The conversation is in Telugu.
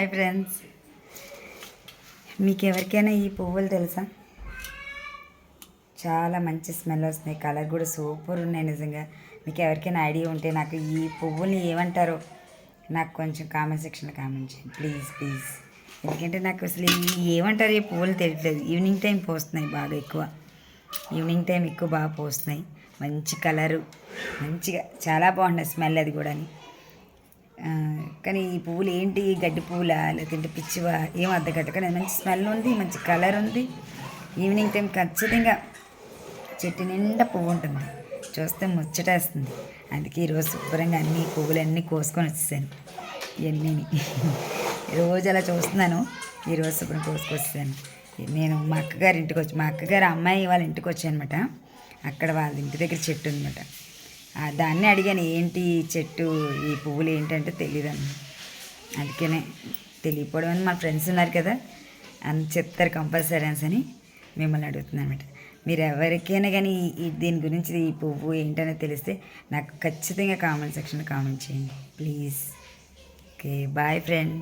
Hi friends. మీకు ఎవరికైనా ఈ పువ్వులు తెలుసా? చాలా మంచి స్మెల్ వస్తున్నాయి కలర్ కూడా సూపర్ ఉన్నాయి నిజంగా. మీకు ఎవరికైనా ఐడియా ఉంటే నాకు ఈ పువ్వుని ఏమంటారో నాకు కొంచెం కామెంట్ సెక్షన్లో కామెంట్ చేయండి. Please please. ఎందుకంటే నాకు అసలు ఏమంటారు ఈ పువ్వులు తెలియట్లేదు. ఈవినింగ్ టైం పోస్తున్నాయి బాగా ఎక్కువ. ఈవినింగ్ టైం ఎక్కువ బాగా పోస్తున్నాయి. మంచి కలరు. మంచిగా చాలా బాగున్నాయి స్మెల్ అది కూడా అని కానీ ఈ పువ్వులు ఏంటి గడ్డి పువ్వులా? లేదంటే పిచ్చివా? ఏం అర్థగట్ట కానీ మంచి స్మెల్ ఉంది మంచి కలర్ ఉంది. ఈవినింగ్ టైం ఖచ్చితంగా చెట్టు నిండా పువ్వు ఉంటుంది. చూస్తే ముచ్చటేస్తుంది. అందుకే ఈరోజు శుభ్రంగా అన్ని పువ్వులన్నీ కోసుకొని వచ్చేసాను. ఇవన్నీ రోజు అలా చూస్తున్నాను. ఈరోజు శుభ్రం కోసుకొచ్చేసాను. నేను మా అక్కగారి ఇంటికి వచ్చి మా అక్కగారి అమ్మాయి వాళ్ళ ఇంటికి వచ్చానమాట అక్కడ వాళ్ళ ఇంటి దగ్గర చెట్టు ఉందన్నమాట. దాన్ని అడిగాను ఏంటి ఈ చెట్టు ఈ పువ్వులు ఏంటంటే తెలియదు అందుకనే తెలియకపోవడం అని మా ఫ్రెండ్స్ ఉన్నారు కదా అని చెప్తారు కంపల్సరీ అని మిమ్మల్ని అడుగుతున్నాను అనమాట మీరు ఎవరికైనా కానీ దీని గురించి ఈ పువ్వు ఏంటనే తెలిస్తే నాకు ఖచ్చితంగా కామెంట్ సెక్షన్లో కామెంట్ చేయండి. ప్లీజ్. Okay bye friend.